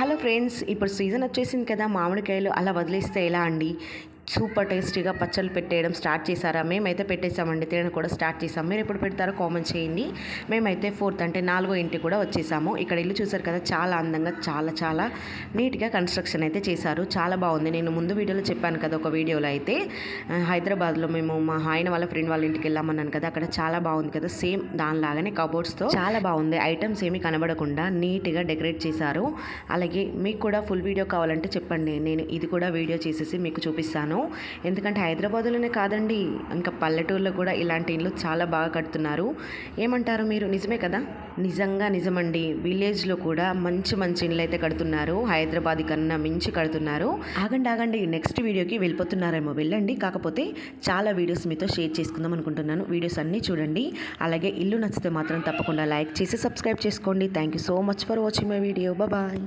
Hello friends ఇప్పుడు season వచ్చేసింది కదా మామిడికాయలు అలా వదిలేస్తే ఎలా అండి? సూపర్ టేస్టీగా పచ్చళ్ళు పెట్టేయడం స్టార్ట్ చేశారా? మేమైతే పెట్టేసామండి. తినడం కూడా స్టార్ట్ చేసాం మీరు ఎప్పుడు పెడతారో కామెంట్ చేయండి. మేమైతే ఫోర్త్ అంటే నాలుగో ఇంటికి కూడా వచ్చేసాము. ఇక్కడ ఇల్లు చూసారు కదా చాలా అందంగా చాలా చాలా నీట్గా కన్స్ట్రక్షన్ అయితే చేశారు. చాలా బాగుంది. నేను ముందు వీడియోలో చెప్పాను కదా ఒక వీడియోలో అయితే హైదరాబాద్లో మేము మా ఆయన వాళ్ళ ఫ్రెండ్ వాళ్ళ ఇంటికి వెళ్ళామన్నాను కదా అక్కడ చాలా బాగుంది కదా సేమ్ దానిలాగానే కబోర్డ్స్తో చాలా బాగుంది. ఐటమ్స్ ఏమీ కనబడకుండా నీట్గా డెకరేట్ చేశారు. అలాగే మీకు కూడా ఫుల్ వీడియో కావాలంటే చెప్పండి. నేను ఇది కూడా వీడియో చేసేసి మీకు చూపిస్తాను. ఎందుకంటే హైదరాబాద్లోనే కాదండి ఇంకా పల్లెటూరులో కూడా ఇలాంటి ఇండ్లు చాలా బాగా కడుతున్నారు. ఏమంటారు మీరు? నిజమే కదా? నిజంగా నిజమండి. విలేజ్లో కూడా మంచి మంచి ఇండ్లు అయితే కడుతున్నారు. హైదరాబాద్ కన్నా మించి కడుతున్నారు. ఆగండి ఆగండి. నెక్స్ట్ వీడియోకి వెళ్ళిపోతున్నారేమో వెళ్ళండి. కాకపోతే చాలా వీడియోస్ మీతో షేర్ చేసుకుందాం అనుకుంటున్నాను. వీడియోస్ అన్నీ చూడండి. అలాగే ఇల్లు నచ్చితే మాత్రం తప్పకుండా లైక్ చేసి సబ్స్క్రైబ్ చేసుకోండి. Thank you so much for watching my video. Bye.